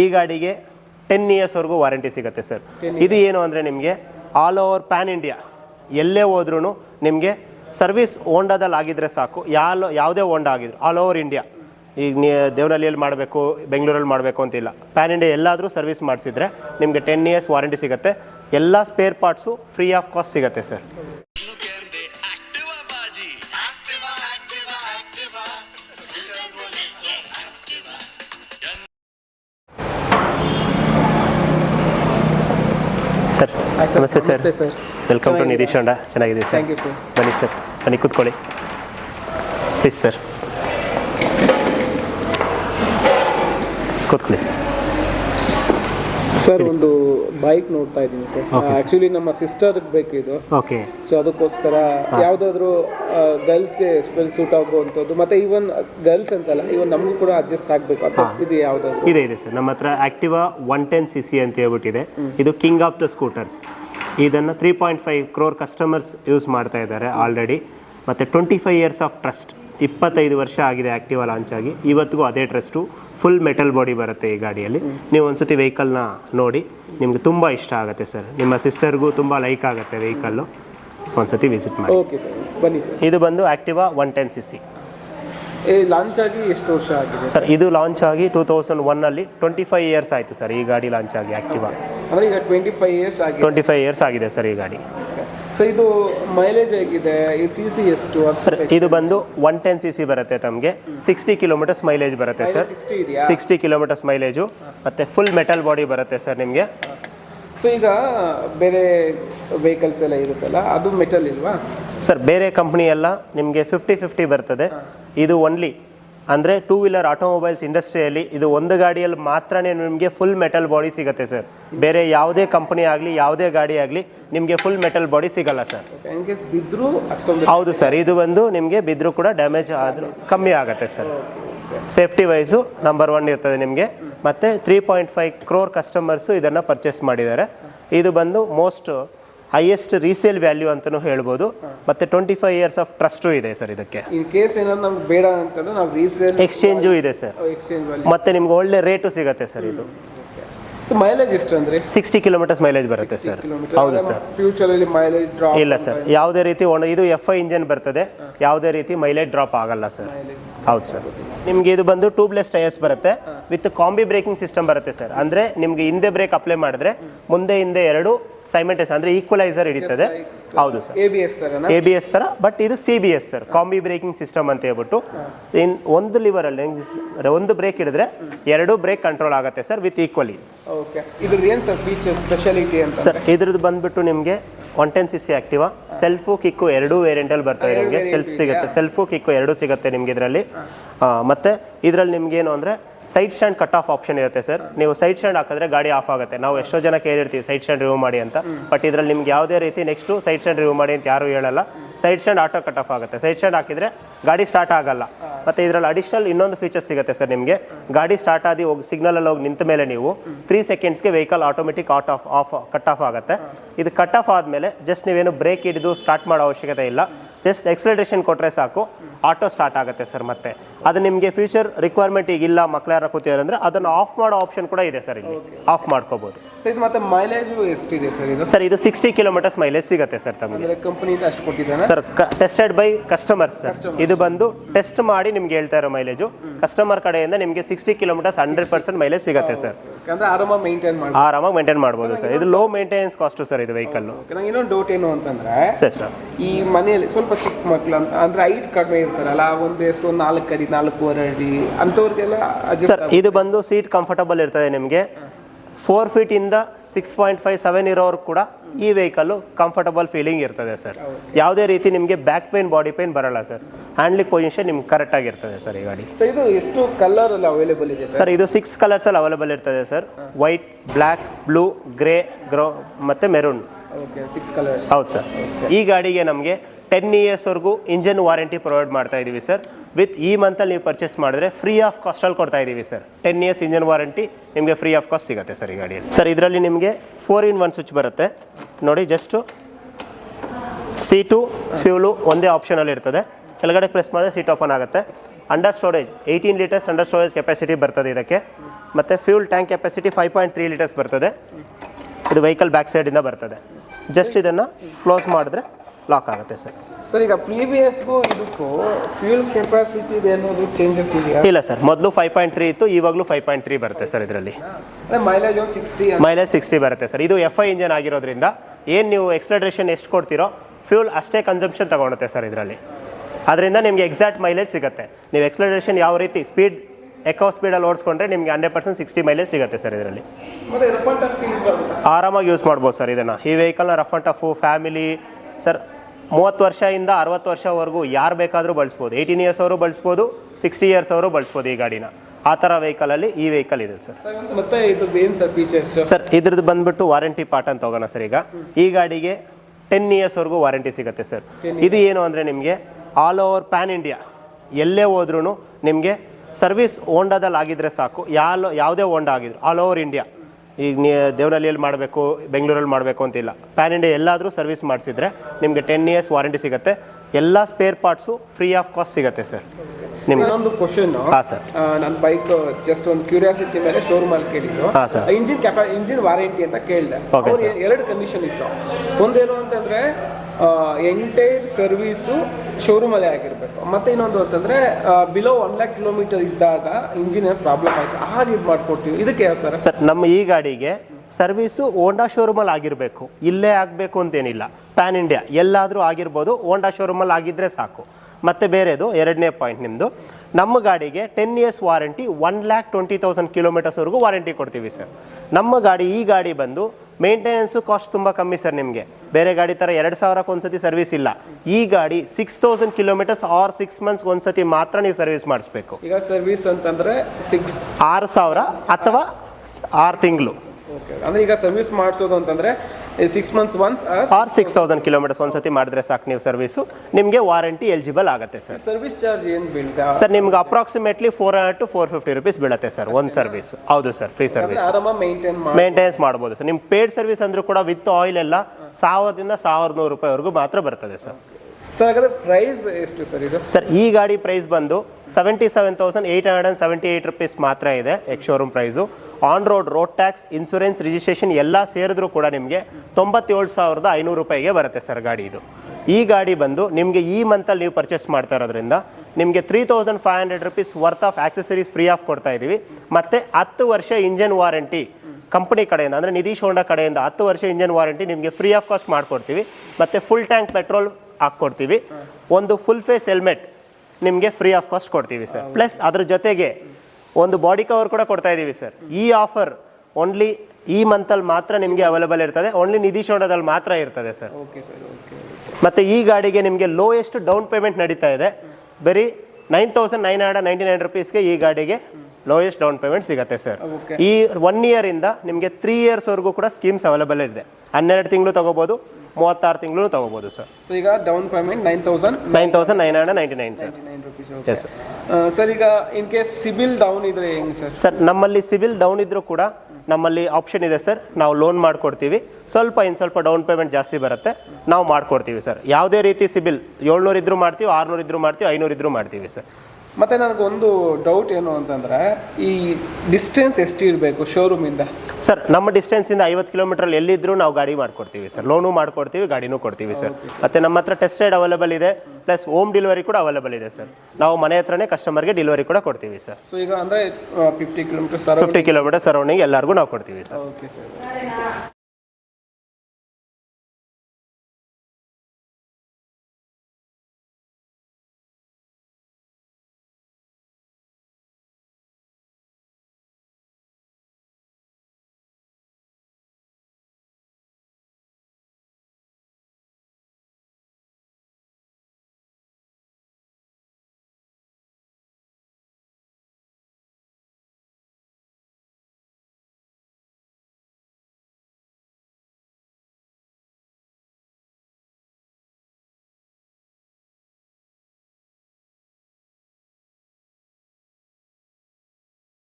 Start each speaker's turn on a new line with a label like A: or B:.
A: ಈ ಗಾಡಿಗೆ ಟೆನ್ ಇಯರ್ಸ್ವರೆಗೂ ವಾರಂಟಿ ಸಿಗುತ್ತೆ ಸರ್ ಇದು ಏನು ಅಂದರೆ ನಿಮಗೆ ಆಲ್ ಓವರ್ ಪ್ಯಾನ್ ಇಂಡಿಯಾ ಎಲ್ಲೇ ಹೋದ್ರೂ ನಿಮಗೆ ಸರ್ವಿಸ್ ಹೋಂಡಾದಲ್ಲಿ ಆಗಿದ್ರೆ ಸಾಕು. ಯಾಲ್ ಯಾವುದೇ ಹೋಂಡಾ ಆಗಿದ್ರು ಆಲ್ ಓವರ್ ಇಂಡಿಯಾ ಈಗ ನೀ ದೇವನಹಳ್ಳಿಯಲ್ಲಿ ಮಾಡಬೇಕು ಬೆಂಗಳೂರಲ್ಲಿ ಮಾಡಬೇಕು ಅಂತಿಲ್ಲ. ಪ್ಯಾನ್ ಇಂಡಿಯಾ ಎಲ್ಲಾದರೂ ಸರ್ವಿಸ್ ಮಾಡಿಸಿದ್ರೆ ನಿಮಗೆ ಟೆನ್ ಇಯರ್ಸ್ ವಾರಂಟಿ ಸಿಗುತ್ತೆ. ಎಲ್ಲ spare parts free of cost ಸಿಗುತ್ತೆ ಸರ್ ನಮಸ್ತೆ sir. Welcome to Nirish Honda ಚೆನ್ನಾಗಿದೆ. ಸರ್.
B: ಥ್ಯಾಂಕ್ ಯು ಸರ್
A: ಬನ್ನಿ ಸರ್. ಬನ್ನಿ ಕೂತ್ಕೊಳ್ಳಿ. ಪ್ಲೀಸ್ ಸರ್ ಕೂತ್ಕೊಳ್ಳಿ ಸರ್
B: ಸರ್ ಒಂದು ಬೈಕ್ ನೋಡ್ತಾ ಇದ್ದೀನಿ ಸರ್. ಆಕ್ಚುಲಿ ನಮ್ಮ ಸಿಸ್ಟರ್ ಬೇಕು ಇದು.
A: ಓಕೆ
B: ಸೊ ಅದಕ್ಕೋಸ್ಕರ ಯಾವುದಾದ್ರೂ ಗರ್ಲ್ಸ್ಗೆ ಸ್ಪೆಲ್ ಸೂಟ್ ಆಗುವಂಥದ್ದು ಮತ್ತೆ ಈವನ್ ಗರ್ಲ್ಸ್ ಅಂತಲ್ಲ ಈವನ್ ನಮಗೂ ಕೂಡ ಅಡ್ಜಸ್ಟ್ ಆಗಬೇಕು. ಅಂತ ಇದು ಯಾವುದಾದ್ರು.
A: ಇದೆ ಇದೆ ಸರ್ ನಮ್ಮ ಹತ್ರ Activa one ten C C ಅಂತ ಹೇಳ್ಬಿಟ್ಟಿದೆ. ಇದು ಕಿಂಗ್ ಆಫ್ ದ ಸ್ಕೂಟರ್ಸ್ ಇದನ್ನು three point five crore customers use ಮಾಡ್ತಾ ಇದ್ದಾರೆ ಆಲ್ರೆಡಿ ಮತ್ತು twenty five years of trust ಇಪ್ಪತ್ತೈದು ವರ್ಷ ಆಗಿದೆ ಆ್ಯಕ್ಟಿವಾ ಲಾಂಚ್ ಆಗಿ. ಇವತ್ತಿಗೂ ಅದೇ ಟ್ರಸ್ಟು ಫುಲ್ ಮೆಟಲ್ ಬಾಡಿ ಬರುತ್ತೆ ಈ ಗಾಡಿಯಲ್ಲಿ. ನೀವು ಒಂದ್ಸತಿ ವೆಹಿಕಲ್ನ ನೋಡಿ ನಿಮಗೆ ತುಂಬ ಇಷ್ಟ ಆಗುತ್ತೆ ಸರ್ ನಿಮ್ಮ ಸಿಸ್ಟರ್ಗೂ ತುಂಬ ಲೈಕ್ ಆಗುತ್ತೆ ವೆಹಿಕಲ್ಲು ಒಂದ್ಸತಿ ವಿಸಿಟ್ ಮಾಡಿ
B: ಬನ್ನಿ
A: ಇದು ಬಂದು Activa one ten C C
B: launch ಆಗಿ ಎಷ್ಟು ವರ್ಷ ಆಗಿದೆ?
A: ಸರ್ ಇದು ಲಾಂಚ್ ಆಗಿ ಟೂ ತೌಸಂಡ್ ಒನ್ನಲ್ಲಿ ಟ್ವೆಂಟಿ ಫೈವ್ ಇಯರ್ಸ್ ಆಯಿತು ಸರ್ ಈ ಗಾಡಿ ಲಾಂಚ್ ಆಗಿ ಆ್ಯಕ್ಟಿವಾ
B: ಅಂದರೆ ಈಗ ಟ್ವೆಂಟಿ ಫೈವ್ ಇಯರ್ಸ್ ಆಗಿದೆ.
A: ಟ್ವೆಂಟಿ ಫೈವ್ ಇಯರ್ಸ್ ಆಗಿದೆ ಸರ್ ಈ ಗಾಡಿ.
B: ಸೊ ಇದು ಮೈಲೇಜ್ ಹೇಗಿದೆ? ಈ ಸಿ ಸಿ ಎಷ್ಟು?
A: ಸರ್ ಇದು ಬಂದು ಒನ್ ಟೆನ್ ಸಿ ಸಿ ಬರುತ್ತೆ ತಮಗೆ. ಸಿಕ್ಸ್ಟಿ ಕಿಲೋಮೀಟರ್ಸ್ ಮೈಲೇಜ್ ಬರುತ್ತೆ ಸರ್.
B: ಸಿಕ್ಸ್ಟಿ
A: ಕಿಲೋಮೀಟರ್ಸ್ ಮೈಲೇಜು ಮತ್ತು ಫುಲ್ ಮೆಟಲ್ ಬಾಡಿ ಬರುತ್ತೆ ಸರ್ ನಿಮಗೆ.
B: ಸೊ ಈಗ ಬೇರೆ ವೆಹಿಕಲ್ಸ್ ಎಲ್ಲ ಇರುತ್ತಲ್ಲ ಅದು ಮೆಟಲ್ ಇಲ್ವಾ?
A: ಸರ್ ಬೇರೆ ಕಂಪ್ನಿ ಎಲ್ಲ ನಿಮಗೆ ಫಿಫ್ಟಿ ಫಿಫ್ಟಿ ಬರ್ತದೆ. ಇದು ಓನ್ಲಿ ಅಂದರೆ ಟೂ ವೀಲರ್ ಆಟೋಮೊಬೈಲ್ಸ್ ಇಂಡಸ್ಟ್ರಿಯಲ್ಲಿ ಇದು ಒಂದು ಗಾಡಿಯಲ್ಲಿ ಮಾತ್ರನೇ ನಿಮಗೆ ಫುಲ್ ಮೆಟಲ್ ಬಾಡಿ ಸಿಗುತ್ತೆ ಸರ್ ಬೇರೆ ಯಾವುದೇ ಕಂಪನಿ ಆಗಲಿ ಯಾವುದೇ ಗಾಡಿ ಆಗಲಿ ನಿಮಗೆ ಫುಲ್ ಮೆಟಲ್ ಬಾಡಿ ಸಿಗಲ್ಲ ಸರ್
B: ಬಿದ್ದರೂ ಅಷ್ಟೊಂದು
A: ಹೌದು ಸರ್ ಇದು ಬಂದು ನಿಮಗೆ ಬಿದ್ದರೂ ಕೂಡ ಡ್ಯಾಮೇಜ್ ಆದರೂ ಕಮ್ಮಿ ಆಗುತ್ತೆ sir safety wise number one ಇರ್ತದೆ ನಿಮಗೆ. ಮತ್ತು three point five crore customers ಇದನ್ನು ಪರ್ಚೇಸ್ ಮಾಡಿದ್ದಾರೆ. ಇದು ಬಂದು ಮೋಸ್ಟ್ ಹೈಯೆಸ್ಟ್ ರೀಸೇಲ್ ವ್ಯಾಲ್ಯೂ ಅಂತಲೂ ಹೇಳ್ಬೋದು. ಮತ್ತು twenty five years of trust ಇದೆ ಸರ್ ಇದಕ್ಕೆ.
B: ಇನ್ ಕೇಸ್ ಏನಾದ್ರು ನಮ್ಗೆ ಬೇಡ ಅಂತಂದ್ರೆ ನಾವು ರೀಸೇಲ್
A: ಎಕ್ಸ್ಚೇಂಜು ಇದೆ ಸರ್.
B: ಎಕ್ಸ್ಚೇಂಜ್
A: ಮತ್ತು ನಿಮ್ಗೆ ಒಳ್ಳೆ ರೇಟು ಸಿಗುತ್ತೆ ಸರ್ ಇದು.
B: ಸೊ ಮೈಲೇಜ್ ಎಷ್ಟು ಅಂದರೆ?
A: ಸಿಕ್ಸ್ಟಿ ಕಿಲೋಮೀಟರ್ಸ್ ಮೈಲೇಜ್ ಬರುತ್ತೆ ಸರ್. ಹೌದು ಸರ್.
B: ಫ್ಯೂಚರಲ್ಲಿ ಮೈಲೇಜ್ ಡ್ರಾಪ್
A: ಇಲ್ಲ ಸರ್. ಯಾವುದೇ ರೀತಿ ಒಣ ಇದು ಎಫ್ ಐ ಇಂಜನ್ ಬರ್ತದೆ. ಯಾವುದೇ ರೀತಿ ಮೈಲೇಜ್ ಡ್ರಾಪ್ ಆಗಲ್ಲ ಸರ್. ಹೌದು ಸರ್. ನಿಮಗೆ ಇದು ಬಂದು ಟ್ಯೂಬ್ಲೆಸ್ ಟೈರ್ಸ್ ಬರುತ್ತೆ. ವಿತ್ ಕಾಂಬಿ ಬ್ರೇಕಿಂಗ್ ಸಿಸ್ಟಮ್ ಬರುತ್ತೆ ಸರ್. ಅಂದರೆ ನಿಮಗೆ ಹಿಂದೆ ಬ್ರೇಕ್ ಅಪ್ಲೈ ಮಾಡಿದ್ರೆ ಮುಂದೆ ಹಿಂದೆ ಎರಡು ಸೈಮೆಂಟಸ್ ಅಂದರೆ ಈಕ್ವಲೈಸರ್ ಹಿಡಿತದೆ. ಹೌದು ಸರ್.
B: ಎ ಬಿ ಎಸ್ ತರ
A: ಎ ಬಿ ಎಸ್ ಥರ ಬಟ್ ಇದು C B S sir. Combi braking system ಅಂತ ಹೇಳ್ಬಿಟ್ಟು. ಇನ್ ಒಂದು ಲಿವರಲ್ಲಿ ಒಂದು ಬ್ರೇಕ್ ಹಿಡಿದ್ರೆ ಎರಡು ಬ್ರೇಕ್ ಕಂಟ್ರೋಲ್ ಆಗುತ್ತೆ ಸರ್ ವಿತ್ ಈಕ್ವಲಿ
B: ಓಕೆ ಏನು ಸರ್ ಫೀಚರ್ ಸ್ಪೆಷಾಲಿಟಿ ಅಂತ?
A: ಸರ್ ಇದ್ರದ್ದು ಬಂದ್ಬಿಟ್ಟು ನಿಮಗೆ one ten C C Activa self kick ಎರಡೂ ವೇರಿಯಂಟಲ್ಲಿ ಬರ್ತದೆ ನಿಮಗೆ ಸೆಲ್ಫ್ ಸಿಗುತ್ತೆ. ಸೆಲ್ಫು ಕಿಕ್ಕು ಎರಡೂ ಸಿಗುತ್ತೆ ನಿಮಗೆ ಇದರಲ್ಲಿ. ಮತ್ತು ಇದರಲ್ಲಿ ನಿಮ್ಗೇನು ಅಂದರೆ side stand cut off option ಇರುತ್ತೆ ಸರ್ ನೀವು ಸೈಡ್ ಸ್ಟ್ಯಾಂಡ್ ಹಾಕಿದ್ರೆ ಗಾಡಿ ಆಫ್ ಆಗುತ್ತೆ. ನಾವು ಎಷ್ಟೋ ಜನ ಕೇಳಿರ್ತೀವಿ ಸೈಡ್ ಸ್ಟ್ಯಾಂಡ್ ರಿಮೂವ್ ಮಾಡಿ ಅಂತ. ಬಟ್ ಇದರಲ್ಲಿ ನಿಮ್ಗೆ ಯಾವುದೇ ರೀತಿ ನೆಕ್ಸ್ಟು ಸೈಡ್ ಸ್ಟ್ಯಾಂಡ್ ರಿಮೂವ್ ಮಾಡಿ ಅಂತ ಯಾರು ಹೇಳಲ್ಲ. Side stand auto cut off ಆಗುತ್ತೆ. ಸೈಡ್ ಸ್ಟ್ಯಾಂಡ್ ಹಾಕಿದ್ರೆ ಗಾಡಿ ಸ್ಟಾರ್ಟ್ ಆಗಲ್ಲ. ಮತ್ತು ಇದರಲ್ಲಿ ಅಡಿಷನಲ್ ಇನ್ನೊಂದು ಫೀಚರ್ ಸಿಗುತ್ತೆ ಸರ್ ನಿಮಗೆ. ಗಾಡಿ ಸ್ಟಾರ್ಟ್ ಆಗಿ ಹೋಗಿ ಸಿಗ್ನಲಲ್ಲಿ ಹೋಗಿ ನಿಂತ ಮೇಲೆ ನೀವು three ಸೆಕೆಂಡ್ಸ್ಗೆ vehicle automatic at off off cut off ಆಗುತ್ತೆ. ಇದು ಕಟ್ ಆಫ್ ಆದಮೇಲೆ ಜಸ್ಟ್ ನೀವೇನು ಬ್ರೇಕ್ ಹಿಡಿದು ಸ್ಟಾರ್ಟ್ ಮಾಡೋ ಅವಶ್ಯಕತೆ ಇಲ್ಲ. ಜಸ್ಟ್ ಎಕ್ಸಲೇಟ್ರೇಷನ್ ಕೊಟ್ಟರೆ ಸಾಕು. ಆಟೋ ಸ್ಟಾರ್ಟ್ ಆಗುತ್ತೆ ಸರ್ ಮತ್ತೆ. ಅದು ನಿಮಗೆ ಫ್ಯೂಚರ್ ರಿಕ್ವೈರ್ಮೆಂಟ್ ಈಗ ಇಲ್ಲ ಮಕ್ಳು ಯಾರು ಕೂತಿದ್ದಾರೆ ಅಂದರೆ ಅದನ್ನು ಆಫ್ ಮಾಡೋ ಆಪ್ಷನ್ ಕೂಡ ಇದೆ ಸರ್ ಇಲ್ಲಿ. ಆಫ್ ಮಾಡ್ಕೋಬೋದು.
B: ಸೊ ಇದು ಮತ್ತೆ ಮೈಲೇಜು ಎಷ್ಟಿದೆ ಸರ್ ಇದು?
A: ಸರ್ ಇದು ಸಿಕ್ಸ್ಟಿ ಕಿಲೋಮೀಟರ್ಸ್ ಮೈಲೇಜ್ ಸಿಗುತ್ತೆ ಸರ್ ತಮಗೆ.
B: ಅಂದ್ರೆ ಕಂಪನಿಯಿಂದ ಅಷ್ಟು ಕೊಟ್ಟಿದ್ದಾನೆ?
A: Sir tested by customers sir ಇದು ಬಂದು ಟೆಸ್ಟ್ ಮಾಡಿ ನಿಮ್ಗೆ ಹೇಳ್ತಾ ಇರೋ ಮೈಲೇಜು ಕಸ್ಟಮರ್ ಕಡೆಯಿಂದ ನಿಮಗೆ sixty kilometres hundred percent mileage ಸಿಗುತ್ತೆ ಸರ್
B: ಅಂದ್ರೆ ಆರಾಮಾಗಿ ಮೇಂಟೈನ್ ಮಾಡಿ
A: ಆರಾಮಾಗಿ ಮೇಂಟೈನ್ ಮಾಡ್ಬೋದು ಸರ್ ಇದು ಲೋ ಮೇಂಟೆನೆನ್ಸ್ ಕಾಸ್ಟು ಸರ್ ಇದು
B: ವೆಹಿಕಲ್ ನಂಗೆ ಇನ್ನೊಂದು ಡೌಟ್ ಏನು ಅಂತಂದ್ರೆ
A: ಸರ್ ಸರ್
B: ಈ ಮನೆಯಲ್ಲಿ ಸ್ವಲ್ಪ ಚಿಕ್ಕ ಮಕ್ಕಳು ಅಂತ ಅಂದ್ರೆ ಹೈಟ್ ಕಡಿಮೆ ಇರ್ತಾರಲ್ಲ ಒಂದು ಎಷ್ಟು ಒಂದು ನಾಲ್ಕು ಅಡಿ ನಾಲ್ಕೂವರೆ ಅಡಿ ಅಂಥವ್ರಿಗೆಲ್ಲ
A: ಸರ್ ಇದು ಬಂದು ಸೀಟ್ ಕಂಫರ್ಟಬಲ್ ಇರ್ತದೆ ನಿಮಗೆ. ಫೋರ್ ಫೀಟಿಂದ ಸಿಕ್ಸ್ ಪಾಯಿಂಟ್ ಫೈವ್ ಸೆವೆನ್ ಇರೋರು ಕೂಡ ಈ ವೆಹಿಕಲ್ಲು ಕಂಫರ್ಟಬಲ್ ಫೀಲಿಂಗ್ ಇರ್ತದೆ ಸರ್ ಯಾವುದೇ ರೀತಿ ನಿಮಗೆ ಬ್ಯಾಕ್ ಪೇನ್ ಬಾಡಿ ಪೇನ್ ಬರಲ್ಲ ಸರ್ ಹ್ಯಾಂಡ್ಲಿಂಗ್ ಪೊಸಿಷನ್ ನಿಮ್ಗೆ ಕರೆಕ್ಟಾಗಿರ್ತದೆ ಸರ್ ಈ ಗಾಡಿ.
B: ಸರ್ ಇದು ಎಷ್ಟು ಕಲರ್ ಅಲ್ಲಿ ಅವೈಲೇಬಲ್ ಇದೆ ಸರ್
A: ಇದು ಸಿಕ್ಸ್ ಕಲರ್ಸಲ್ಲಿ ಅವೈಲೇಬಲ್ ಇರ್ತದೆ sir white black blue grey grow ಮತ್ತು ಮೆರೂನ್
B: ಸಿಕ್ಸ್ ಕಲರ್ಸ್
A: ಹೌದು ಸರ್ ಈ ಗಾಡಿಗೆ ನಮಗೆ ಟೆನ್ ಇಯರ್ಸ್ವರೆಗೂ ಇಂಜನ್ ವಾರಂಟಿ ಪ್ರೊವೈಡ್ ಮಾಡ್ತಾ ಇದ್ದೀವಿ ಸರ್ ವಿತ್ ಈ ಮಂತಲ್ಲಿ ನೀವು ಪರ್ಚೇಸ್ ಮಾಡಿದ್ರೆ ಫ್ರೀ ಆಫ್ ಕಾಸ್ಟಲ್ಲಿ ಕೊಡ್ತಾ ಇದ್ದೀವಿ sir ten years engine warranty ನಿಮಗೆ ಫ್ರೀ ಆಫ್ ಕಾಸ್ಟ್ ಸಿಗುತ್ತೆ ಸರ್ ಈ ಗಾಡಿಯಲ್ಲಿ. ಸರ್ ಇದರಲ್ಲಿ ನಿಮಗೆ ಫೋರ್ ಇನ್ ಒನ್ ಸ್ವಿಚ್ ಬರುತ್ತೆ. ನೋಡಿ ಜಸ್ಟು ಸೀಟು ಫ್ಯೂಲು ಒಂದೇ ಆಪ್ಷನಲ್ಲಿ ಇರ್ತದೆ. ಕೆಳಗಡೆ ಪ್ರೆಸ್ ಮಾಡಿದ್ರೆ ಸೀಟ್ ಓಪನ್ ಆಗುತ್ತೆ. Under storage eighteen litres under storage capacity ಬರ್ತದೆ ಇದಕ್ಕೆ. ಮತ್ತು fuel tank capacity five point three litres ಬರ್ತದೆ. ಇದು ವೆಹಿಕಲ್ ಬ್ಯಾಕ್ ಸೈಡಿಂದ ಬರ್ತದೆ. ಜಸ್ಟ್ ಇದನ್ನು ಕ್ಲೋಸ್ ಮಾಡಿದ್ರೆ ಲಾಕ್ ಆಗುತ್ತೆ ಸರ್.
B: ಸರ್ ಈಗ ಪ್ರೀವಿಯಸ್ಗೂ ಇದಕ್ಕೂ ಫ್ಯೂಲ್ ಕೆಪಾಸಿಟಿ ಅನ್ನೋದು ಚೇಂಜಸ್ ಇದೆಯಾ?
A: ಇಲ್ಲ ಸರ್ ಮೊದಲು ಫೈವ್ ಪಾಯಿಂಟ್ ತ್ರೀ ಇತ್ತು ಇವಾಗಲೂ ಫೈವ್ ಪಾಯಿಂಟ್ ತ್ರೀ ಬರುತ್ತೆ ಸರ್ ಇದರಲ್ಲಿ.
B: ಮೈಲೇಜ್ ಸಿಕ್ಸ್ಟಿ
A: ಮೈಲೇಜ್ ಸಿಕ್ಸ್ಟಿ ಬರುತ್ತೆ ಸರ್. ಇದು ಎಫ್ ಐ ಇಂಜನ್ ಆಗಿರೋದ್ರಿಂದ ಏನು ನೀವು ಎಕ್ಸ್ಲಡ್ರೇಷನ್ ಎಷ್ಟು ಕೊಡ್ತೀರೋ ಫ್ಯೂಲ್ ಅಷ್ಟೇ ಕನ್ಸಂಪ್ಷನ್ ತಗೊಳುತ್ತೆ ಸರ್ ಇದರಲ್ಲಿ. ಅದರಿಂದ ನಿಮಗೆ ಎಕ್ಸಾಕ್ಟ್ ಮೈಲೇಜ್ ಸಿಗುತ್ತೆ. ನೀವು ಎಕ್ಸ್ಲಡ್ರೇಷನ್ ಯಾವ ರೀತಿ ಸ್ಪೀಡ್ ಎಕೋ ಸ್ಪೀಡಲ್ಲಿ ಓಡಿಸ್ಕೊಂಡ್ರೆ ನಿಮಗೆ ಹಂಡ್ರೆಡ್ ಪರ್ಸೆಂಟ್ ಸಿಕ್ಸ್ಟಿ ಮೈಲೇಜ್ ಸಿಗುತ್ತೆ ಸರ್ ಇದರಲ್ಲಿ. ಆರಾಮಾಗಿ ಯೂಸ್ ಮಾಡ್ಬೋದು ಸರ್ ಇದನ್ನು. ಈ ವೆಹಿಕಲ್ನ rough and tough family sir ಮೂವತ್ತು ವರ್ಷದಿಂದ ಅರವತ್ತು ವರ್ಷವರೆಗೂ ಯಾರು ಬೇಕಾದರೂ ಬಳಸ್ಬೋದು. ಏಯ್ಟೀನ್ ಇಯರ್ಸ್ ಅವರು ಬಳಸ್ಬೋದು ಸಿಕ್ಸ್ಟಿ ಇಯರ್ಸ್ ಅವರು ಬಳಸ್ಬೋದು ಈ ಗಾಡಿನ. ಆ ಥರ ವೆಹಿಕಲಲ್ಲಿ ಈ ವೆಹಿಕಲ್ ಇದೆ ಸರ್.
B: ಸರ್ ಮತ್ತೆ ಇದ್ರದ್ದು ಏನು ಸರ್ ಫೀಚರ್ಸ್
A: ಸರ್ ಇದ್ರದ್ದು ಬಂದ್ಬಿಟ್ಟು ವಾರಂಟಿ ಪಾರ್ಟ್ ಅಂತ ಹೋಗೋಣ ಸರ್ ಈಗ. ಈ ಗಾಡಿಗೆ ಟೆನ್ ಇಯರ್ಸ್ವರೆಗೂ ವಾರಂಟಿ ಸಿಗುತ್ತೆ ಸರ್. ಇದು ಏನು ಅಂದರೆ ನಿಮಗೆ ಆಲ್ ಓವರ್ ಪ್ಯಾನ್ ಇಂಡಿಯಾ ಎಲ್ಲೇ ಹೋದ್ರೂ ನಿಮಗೆ ಸರ್ವಿಸ್ ಹೋಂಡಾದಲ್ಲಿ ಆಗಿದ್ರೆ ಸಾಕು. ಯಾವ ಯಾವುದೇ ಹೋಂಡಾ ಆಗಿದ್ರು ಆಲ್ ಓವರ್ ಇಂಡಿಯಾ ಈಗ ನೀ ದೇವನಹಳ್ಳಿಯಲ್ಲಿ ಮಾಡಬೇಕು ಬೆಂಗಳೂರಲ್ಲಿ ಮಾಡಬೇಕು ಅಂತಿಲ್ಲ. ಪ್ಯಾನ್ ಇಂಡಿಯಾ ಎಲ್ಲಾದರೂ ಸರ್ವಿಸ್ ಮಾಡಿಸಿದ್ರೆ ನಿಮಗೆ ಟೆನ್ ಇಯರ್ಸ್ ವಾರಂಟಿ ಸಿಗುತ್ತೆ. ಎಲ್ಲ spare parts free of cost ಸಿಗುತ್ತೆ ಸರ್ ನಿಮ್ಗೆ.
B: ಇನ್ನೊಂದು ಕ್ವಶನ್
A: ಹಾಂ ಸರ್
B: ನನ್ನ ಬೈಕ್ ಜಸ್ಟ್ ಒಂದು ಕ್ಯೂರಿಯಾಸಿಟಿ ಮೇಲೆ ಶೋರೂಮ್ ಅಲ್ಲಿ ಕೇಳಿದ್ದು.
A: ಹಾಂ ಸರ್
B: ಇಂಜಿನ್ ಕ್ಯಾಪ ಇಂಜಿನ್ ವಾರಂಟಿ ಅಂತ ಕೇಳಿದೆ. ಎರಡು ಕಂಡೀಷನ್ ಇತ್ತು. ಒಂದೇನು ಅಂತಂದ್ರೆ ಎಂಟೈರ್ ಸರ್ವೀಸು ಶೋರೂಮಲ್ಲೇ ಆಗಿರಬೇಕು. ಮತ್ತು ಇನ್ನೊಂದು ಅಂತಂದರೆ ಬಿಲೋ ಒನ್ ಲ್ಯಾಕ್ ಕಿಲೋಮೀಟರ್ ಇದ್ದಾಗ ಇಂಜಿನ್ ಪ್ರಾಬ್ಲಮ್ ಆಯಿತು. ಹಾಗೆ ಇದು ಮಾಡ್ಕೊಡ್ತೀವಿ. ಇದಕ್ಕೆ ಥರ
A: ಸರ್, ನಮ್ಮ ಈ ಗಾಡಿಗೆ ಸರ್ವೀಸು ಹೋಂಡಾ ಶೋರೂಮಲ್ಲಿ ಆಗಿರಬೇಕು. ಇಲ್ಲೇ ಆಗಬೇಕು ಅಂತೇನಿಲ್ಲ. ಪ್ಯಾನ್ ಇಂಡಿಯಾ ಎಲ್ಲಾದರೂ ಆಗಿರ್ಬೋದು ಹೋಂಡಾ ಶೋರೂಮಲ್ಲಿ ಆಗಿದ್ದರೆ ಸಾಕು. ಮತ್ತು ಬೇರೆದು, ಎರಡನೇ ಪಾಯಿಂಟ್ ನಿಮ್ಮದು ನಮ್ಮ ಗಾಡಿಗೆ ten years warranty one lakh twenty thousand ಕಿಲೋಮೀಟರ್ಸ್ವರೆಗೂ warranty ಕೊಡ್ತೀವಿ ಸರ್. ನಮ್ಮ ಗಾಡಿ, ಈ ಗಾಡಿ ಬಂದು ಮೇಂಟೆನೆನ್ಸು ಕಾಸ್ಟ್ ತುಂಬ ಕಮ್ಮಿ ಸರ್ ನಿಮಗೆ. ಬೇರೆ ಗಾಡಿ ಥರ ಎರಡು ಸಾವಿರಕ್ಕೆ ಒಂದ್ಸತಿ ಸರ್ವಿಸ್ ಇಲ್ಲ. ಈ ಗಾಡಿ six thousand kilometres or six months ಒಂದ್ಸತಿ ಮಾತ್ರ ನೀವು ಸರ್ವಿಸ್ ಮಾಡಿಸ್ಬೇಕು.
B: ಈಗ ಸರ್ವಿಸ್ ಅಂತಂದ್ರೆ ಸಿಕ್ಸ್
A: ಆರು ಸಾವಿರ ಅಥವಾ ಆರು ತಿಂಗಳು.
B: ಓಕೆ ಅಂದ್ರೆ ಈಗ ಸರ್ವಿಸ್ ಮಾಡಿಸೋದು ಅಂತಂದ್ರೆ six months once
A: or six thousand kilometres ಒಂದ್ಸತಿ ಮಾಡಿದ್ರೆ ಸಾಕು ನೀವು ಸರ್ವಿಸು ನಿಮಗೆ ವಾರಂಟಿ ಎಲಿಜಿಬಲ್ ಆಗುತ್ತೆ ಸರ್
B: ಸರ್ವಿಸ್ ಚಾರ್ಜ್ ಏನು ಬೀಳ್ತಾ?
A: ಸರ್ ನಿಮ್ಗೆ approximately four to four fifty rupees ಬೀಳುತ್ತೆ ಸರ್ ಒಂದು ಸರ್ವಿಸ್ ಹೌದು ಸರ್ ಫ್ರೀ ಸರ್ವಿಸ್ ಮೇಂಟೆನೆನ್ಸ್ ಮಾಡ್ಬೋದು ಸರ್ ನಿಮ್ಮ ಪೇಡ್ ಸರ್ವಿಸ್ ಅಂದರೂ ಕೂಡ ವಿತ್ ಆಯಿಲ್ ಎಲ್ಲ ಸಾವಿರದಿಂದ ಸಾವಿರದ ನೂರು ರೂಪಾಯಿವರೆಗೂ ಮಾತ್ರ ಬರ್ತದೆ ಸರ್
B: ಸರ್ ಪ್ರೈಸ್ ಎಷ್ಟು ಸರ್ ಇದು?
A: ಸರ್, ಈ ಗಾಡಿ ಪ್ರೈಸ್ ಬಂದು seventy seven thousand eight hundred and seventy eight rupees ಮಾತ್ರ ಇದೆ ex showroom price on road road tax insurance registration ಎಲ್ಲ ಸೇರಿದ್ರು ಕೂಡ ನಿಮಗೆ ತೊಂಬತ್ತೇಳು ಸಾವಿರದ ಐನೂರು ರೂಪಾಯಿಗೆ ಬರುತ್ತೆ ಸರ್ ಗಾಡಿ ಇದು. ಈ ಗಾಡಿ ಬಂದು ನಿಮಗೆ ಈ ಮಂತಲ್ಲಿ ನೀವು ಪರ್ಚೇಸ್ ಮಾಡ್ತಾ ಇರೋದ್ರಿಂದ ನಿಮಗೆ three thousand five hundred rupees worth of accessories free of ಕೊಡ್ತಾ ಇದ್ದೀವಿ. ಮತ್ತು ಹತ್ತು ವರ್ಷ ಇಂಜನ್ ವಾರಂಟಿ ಕಂಪನಿ ಕಡೆಯಿಂದ, ಅಂದರೆ ನಿಧೀಶ್ ಹೋಂಡಾ ಕಡೆಯಿಂದ ಹತ್ತು ವರ್ಷ ಇಂಜನ್ ವಾರಂಟಿ ನಿಮಗೆ ಫ್ರೀ ಆಫ್ ಕಾಸ್ಟ್ ಮಾಡಿಕೊಡ್ತೀವಿ. ಮತ್ತು ಫುಲ್ ಟ್ಯಾಂಕ್ ಪೆಟ್ರೋಲ್ ಹಾಕ್ಕೊಡ್ತೀವಿ. ಒಂದು ಫುಲ್ ಫೇಸ್ ಹೆಲ್ಮೆಟ್ ನಿಮಗೆ ಫ್ರೀ ಆಫ್ ಕಾಸ್ಟ್ ಕೊಡ್ತೀವಿ ಸರ್ ಪ್ಲಸ್ ಅದ್ರ ಜೊತೆಗೆ ಒಂದು ಬಾಡಿ ಕವರ್ ಕೂಡ ಕೊಡ್ತಾ ಇದ್ದೀವಿ ಸರ್ ಈ ಆಫರ್ ಓನ್ಲಿ ಈ ಮಂತಲ್ಲಿ ಮಾತ್ರ ನಿಮಗೆ ಅವೈಲೇಬಲ್ ಇರ್ತದೆ. ಓನ್ಲಿ ನಿಧಿ ಶೋಣದಲ್ಲಿ ಮಾತ್ರ ಇರ್ತದೆ ಸರ್ ಮತ್ತು ಈ ಗಾಡಿಗೆ ನಿಮಗೆ ಲೋಯೆಸ್ಟ್ ಡೌನ್ ಪೇಮೆಂಟ್ ನಡೀತಾ ಇದೆ. ಬರೀ nine thousand nine hundred ninety nine ರುಪೀಸ್ಗೆ ಈ ಗಾಡಿಗೆ ಲೋಯೆಸ್ಟ್ ಡೌನ್ ಪೇಮೆಂಟ್ ಸಿಗುತ್ತೆ ಸರ್. ಈ ಒನ್ ಇಯರಿಂದ ನಿಮಗೆ ತ್ರೀ ಇಯರ್ಸ್ವರೆಗೂ ಕೂಡ ಸ್ಕೀಮ್ಸ್ ಅವೈಲೇಬಲ್ ಇದೆ. ಹನ್ನೆರಡು ತಿಂಗಳು ತೊಗೋಬೋದು. ಮೂವತ್ತಾರು ತಿಂಗಳು ತಗೋಬೋದು ಸರ್.
B: ಸೊ ಈಗ down payment nine thousand
A: nine thousand nine hundred ninety nine sir yes
B: sir ಈಗ ಇನ್ ಕೇಸ್ ಸಿಬಿಲ್ ಡೌನ್ ಇದ್ರೆ ಹೆಂಗೆ ಸರ್
A: ಸರ್ ನಮ್ಮಲ್ಲಿ ಸಿಬಿಲ್ ಡೌನ್ ಇದ್ರೂ ಕೂಡ ನಮ್ಮಲ್ಲಿ ಆಪ್ಷನ್ ಇದೆ ಸರ್ ನಾವು ಲೋನ್ ಮಾಡಿಕೊಡ್ತೀವಿ. ಸ್ವಲ್ಪ ಇನ್ನು ಸ್ವಲ್ಪ ಡೌನ್ ಪೇಮೆಂಟ್ ಜಾಸ್ತಿ ಬರುತ್ತೆ. ನಾವು ಮಾಡ್ಕೊಡ್ತೀವಿ ಸರ್ ಯಾವುದೇ ರೀತಿ ಸಿಬಿಲ್ ಏಳ್ನೂರು ಇದ್ರೂ ಮಾಡ್ತೀವಿ ಆರುನೂರು ಇದ್ರೂ ಮಾಡ್ತೀವಿ ಐನೂರು ಇದ್ರೂ ಮಾಡ್ತೀವಿ ಸರ್
B: ಮತ್ತೆ ನನಗೊಂದು ಡೌಟ್ ಏನು ಅಂತಂದ್ರೆ ಈ ಡಿಸ್ಟೆನ್ಸ್ ಎಷ್ಟು ಇರಬೇಕು ಶೋರೂಮಿಂದ
A: ಸರ್ ನಮ್ಮ ಡಿಸ್ಟೆನ್ಸಿಂದ ಐವತ್ತು ಕಿಲೋಮೀಟ್ರಲ್ಲಿ ಎಲ್ಲಿದ್ದರೂ ನಾವು ಗಾಡಿ ಮಾಡ್ಕೊಡ್ತೀವಿ ಸರ್ ಲೋನು ಮಾಡ್ಕೊಡ್ತೀವಿ ಗಾಡಿನೂ ಕೊಡ್ತೀವಿ ಸರ್ ಮತ್ತು ನಮ್ಮ ಹತ್ರ ಟೆಸ್ಟ್ ರೈಡ್ ಅವೈಲೇಬಲ್ ಇದೆ ಪ್ಲಸ್ ಹೋಮ್ ಡೆಲಿವರಿ ಕೂಡ ಅವೈಲೇಬಲ್ ಇದೆ ಸರ್ ನಾವು ಮನೆ ಹತ್ರನೇ ಕಸ್ಟಮರ್ಗೆ ಡೆಲಿವರಿ ಕೂಡ ಕೊಡ್ತೀವಿ ಸರ್
B: ಸೊ ಈಗ ಅಂದ್ರೆ fifty kilometre
A: fifty kilometre surrounding ಎಲ್ಲರಿಗೂ ನಾವು ಕೊಡ್ತೀವಿ ಸರ್
B: ಓಕೆ ಸರ್